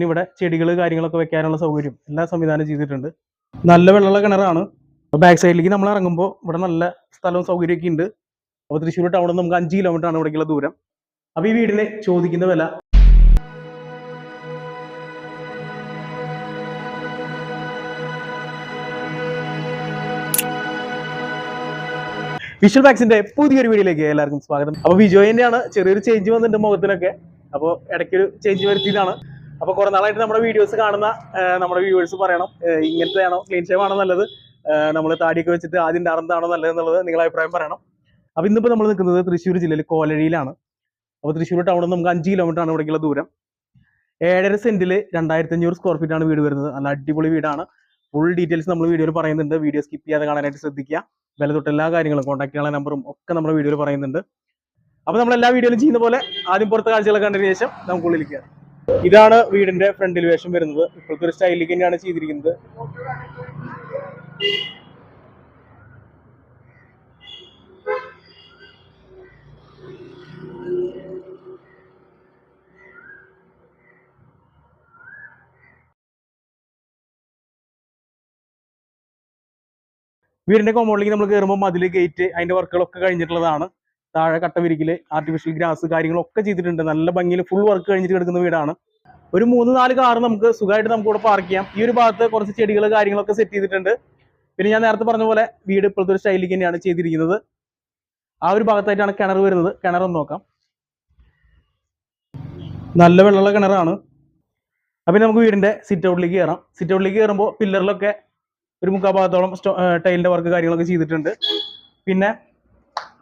പിന്നെ ഇവിടെ ചെടികൾ കാര്യങ്ങളൊക്കെ വെക്കാനുള്ള സൗകര്യം എല്ലാ സംവിധാനം ചെയ്തിട്ടുണ്ട്. നല്ല വെള്ളമുള്ള കിണറാണ്. ബാക്ക് സൈഡിലേക്ക് നമ്മൾ ഇറങ്ങുമ്പോൾ ഇവിടെ നല്ല സ്ഥലവും സൗകര്യമൊക്കെ ഉണ്ട്. അപ്പോൾ തൃശ്ശൂർ ടൗണിൽ നമുക്ക് അഞ്ച് കിലോമീറ്റർ ആണ് ഇവിടേക്കുള്ള ദൂരം. അപ്പോൾ ഈ വീടിന് ചോദിക്കുന്ന വില? വിഷ്വൽ ബാക്സിന്റെ പുതിയൊരു വീഡിയോയിലേക്ക് എല്ലാവർക്കും സ്വാഗതം. അപ്പോൾ വിജോയിന്റെയാണ് ചെറിയൊരു ചേഞ്ച് വന്നിട്ടുണ്ട് മുഖത്തിനൊക്കെ. അപ്പോൾ ഇടയ്ക്കൊരു ചേഞ്ച് വരുത്തിയതാണ്. അപ്പോൾ കുറെ നാളായിട്ട് നമ്മുടെ വീഡിയോസ് കാണുന്ന നമ്മുടെ വ്യൂവേഴ്സ് പറയണം ഇങ്ങനത്തെയാണോ ക്ലീൻ ഷേവ് ആണോ നല്ലത്? നമ്മൾ താടിയൊക്കെ വെച്ചിട്ട് ആദ്യം ഡാർന്നതാണോ നല്ലത് എന്നുള്ളത് നിങ്ങളെ അഭിപ്രായം പറയണം. അപ്പോൾ ഇന്നിപ്പോൾ നമ്മൾ നിൽക്കുന്നത് തൃശ്ശൂർ ജില്ലയിൽ കോലഴിയിലാണ്. അപ്പോൾ തൃശ്ശൂർ ടൗണിൽ നിന്ന് നമുക്ക് അഞ്ച് കിലോമീറ്റർ ആണ് ഇവിടേക്കുള്ള ദൂരം. ഏഴര സെന്റിൽ രണ്ടായിരത്തി അഞ്ഞൂറ് സ്ക്വയർ ഫീറ്റ് ആണ് വീട് വരുന്നത്. നല്ല അടിപൊളി വീടാണ്. ഫുൾ ഡീറ്റെയിൽസ് നമ്മൾ വീഡിയോയിൽ പറയുന്നുണ്ട്. വീഡിയോ സ്കിപ്പ് ചെയ്യാതെ കാണാനായിട്ട് ശ്രദ്ധിക്കുക. വില തൊട്ട് എല്ലാ കാര്യങ്ങളും കോൺടാക്ട് ചെയ്യാനുള്ള നമ്പറും ഒക്കെ നമ്മുടെ വീഡിയോയിൽ പറയുന്നുണ്ട്. അപ്പോൾ നമ്മൾ എല്ലാ വീഡിയോയിലും ചെയ്യുന്ന പോലെ ആദ്യം പുറത്തെ കാഴ്ചകളൊക്കെ കണ്ടതിന് ശേഷം നമുക്ക് ഉള്ളിലേക്ക്. ഇതാണ് വീടിന്റെ ഫ്രണ്ടിൽ വേഷം വരുന്നത്. ഇപ്പോഴത്തെ ഒരു സ്റ്റൈലിലേക്ക് തന്നെയാണ് ചെയ്തിരിക്കുന്നത്. വീടിന്റെ കോമ്പൗണ്ടിലേക്ക് നമ്മൾ കയറുമ്പോൾ അതിൽ ഗേറ്റ് അതിന്റെ വർക്കുകളൊക്കെ കഴിഞ്ഞിട്ടുള്ളതാണ്. താഴെ കട്ട വിരിക്കൽ ആർട്ടിഫിഷ്യൽ ഗ്രാസ് കാര്യങ്ങളൊക്കെ ചെയ്തിട്ടുണ്ട്. നല്ല ഭംഗിയിൽ ഫുൾ വർക്ക് കഴിഞ്ഞിട്ട് കിടക്കുന്ന വീടാണ്. ഒരു മൂന്ന് നാല് കാർ നമുക്ക് സുഖമായിട്ട് നമുക്ക് ഇവിടെ പാർക്ക് ചെയ്യാം. ഈ ഒരു ഭാഗത്ത് കുറച്ച് ചെടികൾ കാര്യങ്ങളൊക്കെ സെറ്റ് ചെയ്തിട്ടുണ്ട്. പിന്നെ ഞാൻ നേരത്തെ പറഞ്ഞ പോലെ വീട് ഇപ്പോഴത്തെ ഒരു സ്റ്റൈലിൽ തന്നെയാണ് ചെയ്തിരിക്കുന്നത്. ആ ഒരു ഭാഗത്തായിട്ടാണ് കിണർ വരുന്നത്. കിണർ ഒന്ന് നോക്കാം. നല്ല വെള്ളമുള്ള കിണറാണ്. അപ്പം നമുക്ക് വീടിന്റെ സിറ്റ് ഔട്ടിലേക്ക് കയറാം സിറ്റ് ഔട്ടിലേക്ക് കയറുമ്പോൾ പില്ലറിലൊക്കെ ഒരു മുക്കാൽ ഭാഗത്തോളം ടൈലിന്റെ വർക്ക് കാര്യങ്ങളൊക്കെ ചെയ്തിട്ടുണ്ട്. പിന്നെ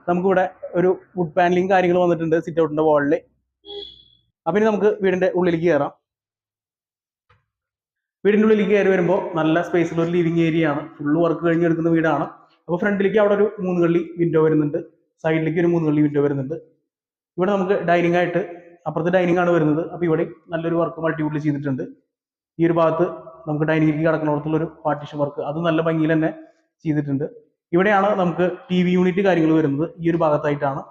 നമുക്കിവിടെ ഒരു വുഡ് പാനലിങ് കാര്യങ്ങൾ വന്നിട്ടുണ്ട് സിറ്റ് ഔട്ടിന്റെ വാളിൽ അപ്പം ഇനി നമുക്ക് വീടിന്റെ ഉള്ളിലേക്ക് കയറാം വീടിന്റെ ഉള്ളിലേക്ക് കയറി വരുമ്പോൾ നല്ല സ്പേസിലുള്ള ഒരു ലിവിങ് ഏരിയ ആണ്. ഫുള്ള് വർക്ക് കഴിഞ്ഞെടുക്കുന്ന വീടാണ്. അപ്പോൾ ഫ്രണ്ടിലേക്ക് അവിടെ ഒരു മൂന്ന് കള്ളി വിൻഡോ വരുന്നുണ്ട്. സൈഡിലേക്ക് ഒരു മൂന്ന് കള്ളി വിൻഡോ വരുന്നുണ്ട്. ഇവിടെ നമുക്ക് ഡൈനിങ് ആയിട്ട് അപ്പുറത്ത് ഡൈനിങ് ആണ് വരുന്നത്. അപ്പോൾ ഇവിടെ നല്ലൊരു വർക്ക് മൾട്ടിവുഡിൽ ചെയ്തിട്ടുണ്ട്. ഈ ഒരു ഭാഗത്ത് നമുക്ക് ഡൈനിങ്ങിലേക്ക് കിടക്കുന്നിടത്തുള്ള ഒരു പാർട്ടീഷൻ വർക്ക് അത് നല്ല ഭംഗിയിൽ തന്നെ ചെയ്തിട്ടുണ്ട്. ഇവിടെയാണ് നമുക്ക് ടി വി യൂണിറ്റ് കാര്യങ്ങൾ വരുന്നത്. ഈ ഒരു ഭാഗത്തായിട്ടാണ്.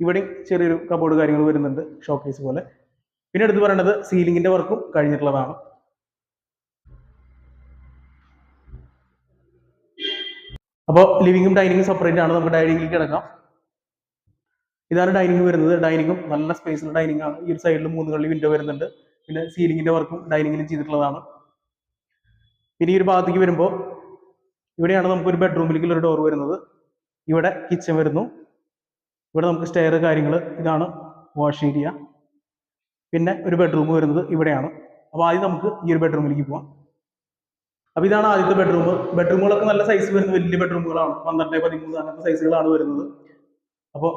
ഇവിടെ ചെറിയൊരു കബോർഡ് കാര്യങ്ങൾ വരുന്നുണ്ട് ഷോക്കേസ് പോലെ. പിന്നെ എടുത്ത് പറയേണ്ടത് സീലിംഗിന്റെ വർക്കും കഴിഞ്ഞിട്ടുള്ളതാണ്. അപ്പോൾ ലിവിങ്ങും ഡൈനിങ്ങും സെപ്പറേറ്റ് ആണ്. നമുക്ക് ഡൈനിങ്ങിൽ കിടക്കാം. ഇതാണ് ഡൈനിങ് വരുന്നത്. ഡൈനിങ്ങും നല്ല സ്പേസിലുള്ള ഡൈനിങ് ആണ്. ഈ ഒരു സൈഡിൽ മൂന്ന് വിൻഡോ വരുന്നുണ്ട്. പിന്നെ സീലിംഗിന്റെ വർക്കും ഡൈനിങ്ങിലും ചെയ്തിട്ടുള്ളതാണ്. പിന്നെ ഈ ഒരു ഭാഗത്തേക്ക് വരുമ്പോൾ ഇവിടെയാണ് നമുക്ക് ഒരു ബെഡ്റൂമിലേക്കുള്ള ഒരു ഡോർ വരുന്നത്. ഇവിടെ കിച്ചൺ വരുന്നു. ഇവിടെ നമുക്ക് സ്റ്റെയർ കാര്യങ്ങൾ ഇതാണ് വാഷ് ഏരിയ പിന്നെ ഒരു ബെഡ്റൂം വരുന്നത് ഇവിടെയാണ്. അപ്പോൾ ആദ്യം നമുക്ക് ഈ ഒരു ബെഡ്റൂമിലേക്ക് പോവാം. അപ്പോൾ ഇതാണ് ആദ്യത്തെ ബെഡ്റൂം ബെഡ്റൂമുകളൊക്കെ നല്ല സൈസ് വരുന്നത് വലിയ ബെഡ്റൂമുകളാണ് പന്ത്രണ്ട് പതിമൂന്ന് അങ്ങനത്തെ സൈസുകളാണ് വരുന്നത്. അപ്പോൾ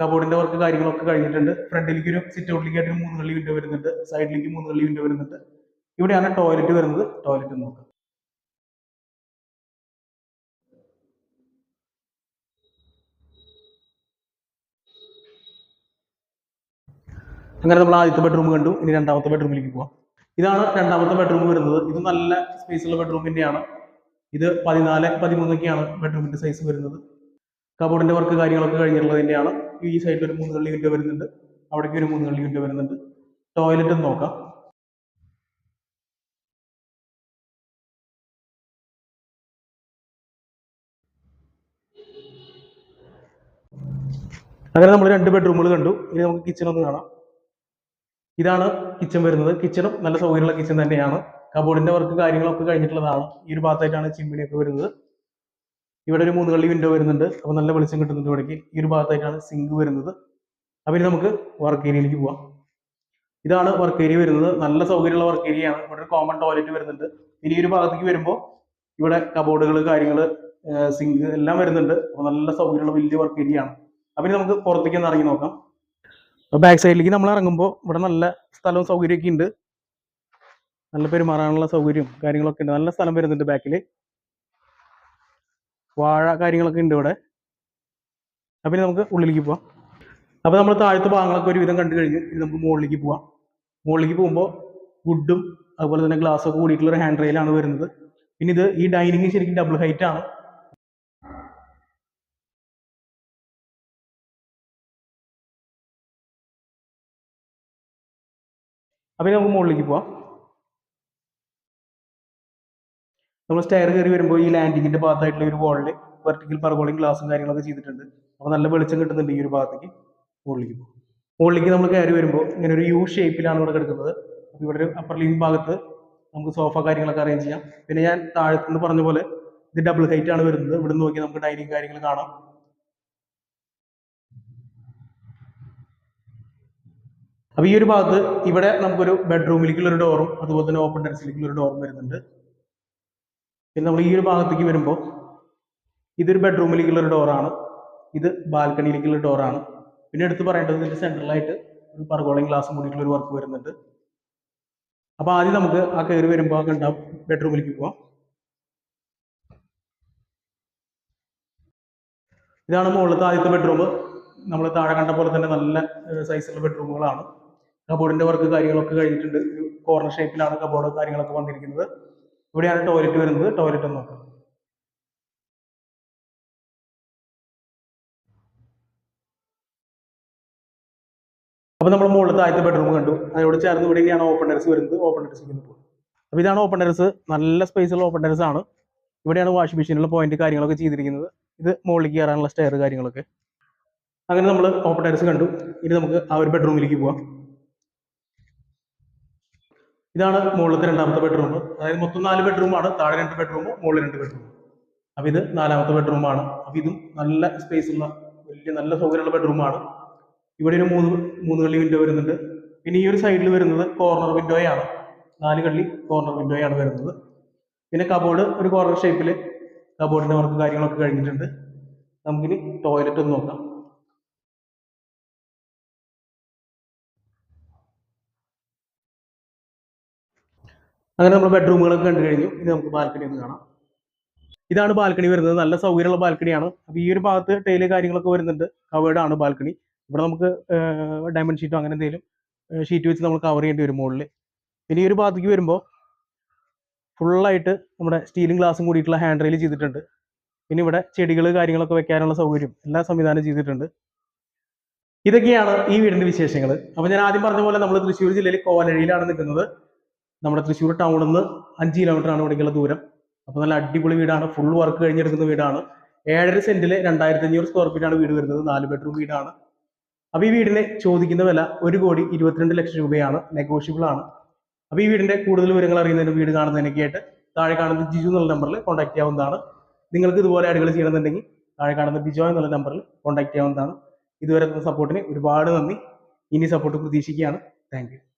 കബോർഡിന്റെ വർക്ക് കാര്യങ്ങളൊക്കെ കഴിഞ്ഞിട്ടുണ്ട്. ഫ്രണ്ടിലേക്ക് ഒരു സിറ്റ് ഔട്ടിലേക്ക് ആയിട്ട് മൂന്ന് കള്ളി വിൻഡോ വരുന്നുണ്ട്. സൈഡിലേക്ക് മൂന്ന് കള്ളി വിൻഡോ വരുന്നുണ്ട്. ഇവിടെയാണ് ടോയ്ലറ്റ് വരുന്നത്. ടോയ്ലറ്റ് നോക്കാം. അങ്ങനെ നമ്മൾ ആദ്യത്തെ ബെഡ്റൂം കണ്ടു ഇനി രണ്ടാമത്തെ ബെഡ്റൂമിലേക്ക് പോവാം. ഇതാണ് രണ്ടാമത്തെ ബെഡ്റൂം വരുന്നത്. ഇത് നല്ല സ്പേസ് ഉള്ള ബെഡ്റൂം തന്നെയാണ് ഇത് പതിനാല് പതിമൂന്നൊക്കെയാണ് ബെഡ്റൂമിന്റെ സൈസ് വരുന്നത്. കബോർഡിന്റെ വർക്ക് കാര്യങ്ങളൊക്കെ കഴിഞ്ഞിട്ടുള്ളതിന്റെയാണ് ഈ സൈഡിൽ ഒരു മൂന്ന് കള്ളി വിൻഡോ വരുന്നുണ്ട്. അവിടേക്ക് ഒരു മൂന്ന് കള്ളി വിൻഡോ വരുന്നുണ്ട്. ടോയ്ലറ്റ് നോക്കാം. അങ്ങനെ നമ്മൾ രണ്ട് ബെഡ്റൂമുകൾ കണ്ടു. ഇനി നമുക്ക് കിച്ചൺ ഒന്ന് കാണാം. ഇതാണ് കിച്ചൺ വരുന്നത്. കിച്ചണും നല്ല സൗകര്യമുള്ള കിച്ചൺ തന്നെയാണ്. കബോർഡിന്റെ വർക്ക് കാര്യങ്ങളൊക്കെ കഴിഞ്ഞിട്ടുള്ളതാണ്. ഈ ഒരു ഭാഗത്തായിട്ടാണ് ചിമ്മിണിയൊക്കെ വരുന്നത്. ഇവിടെ ഒരു മൂന്ന് കള്ളി വിൻഡോ വരുന്നുണ്ട്. അപ്പോൾ നല്ല വെളിച്ചം കിട്ടുന്നുണ്ട് ഇവിടേക്ക്. ഈ ഒരു ഭാഗത്തായിട്ടാണ് സിങ്ക് വരുന്നത്. അപ്പോൾ ഇനി നമുക്ക് വർക്ക് ഏരിയയിലേക്ക് പോവാം. ഇതാണ് വർക്ക് ഏരിയ വരുന്നത്. നല്ല സൗകര്യമുള്ള വർക്ക് ഏരിയയാണ് ഇവിടെ ഒരു കോമൺ ടോയ്ലറ്റ് വരുന്നുണ്ട്. ഇനി ഈ ഒരു ഭാഗത്തേക്ക് വരുമ്പോൾ ഇവിടെ കബോർഡുകൾ കാര്യങ്ങൾ സിങ്ക് എല്ലാം വരുന്നുണ്ട്. അപ്പോൾ നല്ല സൗകര്യമുള്ള വലിയ വർക്ക് ഏരിയയാണ് ഇനി നമുക്ക് പുറത്തേക്ക് ഒന്ന് ഇറങ്ങി നോക്കാം. ബാക്ക് സൈഡിലേക്ക് നമ്മൾ ഇറങ്ങുമ്പോൾ ഇവിടെ നല്ല സ്ഥലവും സൗകര്യമൊക്കെ ഉണ്ട്. നല്ല പെരുമാറാനുള്ള സൗകര്യം കാര്യങ്ങളൊക്കെ ഉണ്ട്. നല്ല സ്ഥലം വരുന്നുണ്ട് ബാക്കിൽ വാഴ കാര്യങ്ങളൊക്കെ ഉണ്ട് ഇവിടെ. അപ്പം നമുക്ക് ഉള്ളിലേക്ക് പോവാം. അപ്പോൾ നമ്മൾ താഴത്തെ ഭാഗങ്ങളൊക്കെ ഒരുവിധം കണ്ടു കഴിഞ്ഞു. ഇനി നമുക്ക് മുകളിലേക്ക് പോവാം. മുകളിലേക്ക് പോകുമ്പോൾ വുഡും അതുപോലെ തന്നെ ഗ്ലാസ്സൊക്കെ കൂടിയിട്ടുള്ള ഒരു ഹാൻഡ് റെയിലാണ് വരുന്നത്. പിന്നെ ഇത് ഈ ഡൈനിങ് ശരിക്കും ഡബിൾ ഹൈറ്റ് ആണ്. അപ്പോൾ ഇനി നമുക്ക് മുകളിലേക്ക് പോവാം. നമ്മൾ സ്റ്റയർ കയറി വരുമ്പോൾ ഈ ലാൻഡിങ്ങിന്റെ ഭാഗത്തായിട്ടുള്ള ഒരു വാളിൽ വെർട്ടിക്കൽ പർഗോളിംഗ് ഗ്ലാസും കാര്യങ്ങളൊക്കെ ചെയ്തിട്ടുണ്ട്. അപ്പോൾ നല്ല വെളിച്ചം കിട്ടുന്നുണ്ട് ഈ ഒരു ഭാഗത്തേക്ക് മുകളിലേക്ക് മുകളിലേക്ക് നമ്മൾ കയറി വരുമ്പോൾ ഇങ്ങനെ ഒരു യു ഷേപ്പിലാണ് ഇവിടെ കിടക്കുന്നത്. അപ്പോൾ ഇവിടെ ഒരു അപ്പർ ലിവിംഗ് ഭാഗത്ത് നമുക്ക് സോഫ കാര്യങ്ങളൊക്കെ അറേഞ്ച് ചെയ്യാം. പിന്നെ ഞാൻ താഴത്തുനിന്ന് പറഞ്ഞ പോലെ ഇത് ഡബിൾ ഹൈറ്റ് ആണ് വരുന്നത്. ഇവിടെ നിന്ന് നോക്കി നമുക്ക് ഡൈനിങ് കാര്യങ്ങൾ കാണാം. അപ്പോൾ ഈ ഒരു ഭാഗത്ത് ഇവിടെ നമുക്കൊരു ബെഡ്റൂമിലേക്കുള്ള ഒരു ഡോറും അതുപോലെ തന്നെ ഓപ്പൺ ടെറസിലേക്കുള്ള ഒരു ഡോറും വരുന്നുണ്ട്. പിന്നെ നമ്മൾ ഈ ഒരു ഭാഗത്തേക്ക് വരുമ്പോൾ ഇതൊരു ബെഡ്റൂമിലേക്കുള്ള ഒരു ഡോറാണ് ഇത് ബാൽക്കണിയിലേക്കുള്ള ഡോറാണ് പിന്നെ എടുത്ത് പറയേണ്ടത് ഇതിന്റെ സെൻട്രലായിട്ട് ഒരു പർഗോളിംഗ് ഗ്ലാസും കൂടിയിട്ടുള്ള ഒരു വർക്ക് വരുന്നുണ്ട്. അപ്പോൾ ആദ്യം നമുക്ക് ആ കയറി വരുമ്പോൾ ആ കണ്ട ബെഡ്റൂമിലേക്ക് പോവാം. ഇതാണ് മുകളിലത്തെ ആദ്യത്തെ ബെഡ്റൂം നമ്മൾ താഴെ കണ്ട പോലെ തന്നെ നല്ല സൈസുള്ള ബെഡ്റൂമുകളാണ് കബോർഡിന്റെ വർക്ക് കാര്യങ്ങളൊക്കെ കഴിഞ്ഞിട്ടുണ്ട്. ഒരു കോർണർ ഷേപ്പിലാണ് കബോർഡ് കാര്യങ്ങളൊക്കെ വന്നിരിക്കുന്നത്. ഇവിടെയാണ് ടോയ്ലറ്റ് വരുന്നത്. ടോയ്ലറ്റ് ഒന്ന് നോക്കാം. അപ്പോൾ നമ്മൾ മുകളിലത്തെ ആദ്യത്തെ ബെഡ്റൂം കണ്ടു. അതിനോട് ചേർന്ന് ഇവിടെ ഇനിയാണ് ഓപ്പൺ ടെറസ് വരുന്നത്. ഓപ്പൺ ടെറസിലേക്ക് പോകും അപ്പോൾ ഇതാണ് ഓപ്പൺ ടെറസ് നല്ല സ്പേസുള്ള ഓപ്പൺ ടെറസ് ആണ്. ഇവിടെയാണ് വാഷിംഗ് മെഷീനുള്ള പോയിന്റ് കാര്യങ്ങളൊക്കെ ചെയ്തിരിക്കുന്നത്. ഇത് മുകളിലേക്ക് കയറാനുള്ള സ്റ്റെയർ കാര്യങ്ങളൊക്കെ. അങ്ങനെ നമ്മൾ ഓപ്പൺ ടെറസ് കണ്ടു. ഇനി നമുക്ക് ആ ഒരു ബെഡ്റൂമിലേക്ക് പോവാം. ഇതാണ് മുകളിലത്തെ രണ്ടാമത്തെ ബെഡ്റൂം അതായത് മൊത്തം നാല് ബെഡ്റൂമാണ് താഴെ രണ്ട് ബെഡ്റൂം മുകളിൽ രണ്ട് ബെഡ്റൂം അപ്പൊ ഇത് നാലാമത്തെ ബെഡ്റൂമാണ് അപ്പൊ ഇതും നല്ല സ്പേസ് ഉള്ള വലിയ നല്ല സൗകര്യമുള്ള ബെഡ്റൂമാണ് ഇവിടെ ഒരു മൂന്ന് മൂന്ന് കള്ളി വിൻഡോ വരുന്നുണ്ട്. പിന്നെ ഈ ഒരു സൈഡിൽ വരുന്നത് കോർണർ വിൻഡോയാണ് നാല് കള്ളി കോർണർ വിൻഡോയാണ് വരുന്നത്. പിന്നെ കബോർഡ് ഒരു കോർണർ ഷേപ്പിൽ കബോർഡിന്റെ വർക്ക് കാര്യങ്ങളൊക്കെ കഴിഞ്ഞിട്ടുണ്ട്. നമുക്കിനി ടോയ്ലറ്റ് ഒന്ന് നോക്കാം. അങ്ങനെ നമ്മൾ ബെഡ്റൂമുകളൊക്കെ കണ്ടു കഴിഞ്ഞു. ഇനി നമുക്ക് ബാൽക്കണി ഒന്ന് കാണാം. ഇതാണ് ബാൽക്കണി വരുന്നത്. നല്ല സൗകര്യമുള്ള ബാൽക്കണിയാണ് അപ്പോൾ ഈ ഒരു ഭാഗത്ത് ടൈൽ കാര്യങ്ങളൊക്കെ വരുന്നുണ്ട്. കവേർഡ് ആണ് ബാൽക്കണി ഇവിടെ നമുക്ക് ഡയമണ്ട് ഷീറ്റോ അങ്ങനെ എന്തെങ്കിലും ഷീറ്റ് വെച്ച് നമ്മൾ കവർ ചെയ്യേണ്ടി വരും മുകളിൽ ഇനി ഈ ഒരു ഭാഗത്തേക്ക് വരുമ്പോൾ ഫുള്ളായിട്ട് നമ്മുടെ സ്റ്റീലും ഗ്ലാസും കൂടിയിട്ടുള്ള ഹാൻഡ് റെയിൽ ചെയ്തിട്ടുണ്ട്. പിന്നെ ഇവിടെ ചെടികൾ കാര്യങ്ങളൊക്കെ വെക്കാനുള്ള സൗകര്യം എല്ലാ സംവിധാനം ചെയ്തിട്ടുണ്ട്. ഇതൊക്കെയാണ് ഈ വീടിന്റെ വിശേഷങ്ങൾ അപ്പോൾ ഞാൻ ആദ്യം പറഞ്ഞ പോലെ നമ്മൾ തൃശ്ശൂർ ജില്ലയിൽ കോലഴിയിലാണ് നിൽക്കുന്നത്. നമ്മുടെ തൃശ്ശൂർ ടൗണിൽ നിന്ന് അഞ്ച് കിലോമീറ്റർ ആണ് ഇവിടേക്കുള്ള ദൂരം. അപ്പോൾ നല്ല അടിപൊളി വീടാണ്. ഫുൾ വർക്ക് കഴിഞ്ഞെടുക്കുന്ന വീടാണ്. ഏഴര സെന്റിൽ രണ്ടായിരത്തി അഞ്ഞൂറ് സ്ക്വയർ ഫീറ്റ് ആണ് വീട് വരുന്നത്. നാല് ബെഡ്റൂം വീടാണ്. അപ്പോൾ ഈ വീടിന് ചോദിക്കുന്ന വില ഒരു കോടി ഇരുപത്തിരണ്ട് ലക്ഷം രൂപയാണ്. നെഗോഷ്യബിൾ ആണ്. അപ്പോൾ ഈ വീടിന്റെ കൂടുതൽ വിവരങ്ങൾ അറിയുന്നതിന് വീട് കാണുന്നതിനൊക്കെ ആയിട്ട് താഴെ കാണുന്ന ജിജു എന്നുള്ള നമ്പറിൽ കോൺടാക്ട് ചെയ്യാവുന്നതാണ്. നിങ്ങൾക്ക് ഇതുപോലെ അടികൾ ചെയ്യണമെന്നുണ്ടെങ്കിൽ താഴെ കാണുന്ന ബിജോ എന്നുള്ള നമ്പറിൽ കോൺടാക്ട് ചെയ്യാവുന്നതാണ്. ഇതുവരെ സപ്പോർട്ടിന് ഒരുപാട് നന്ദി. ഇനി സപ്പോർട്ട് പ്രതീക്ഷിക്കുകയാണ്. താങ്ക്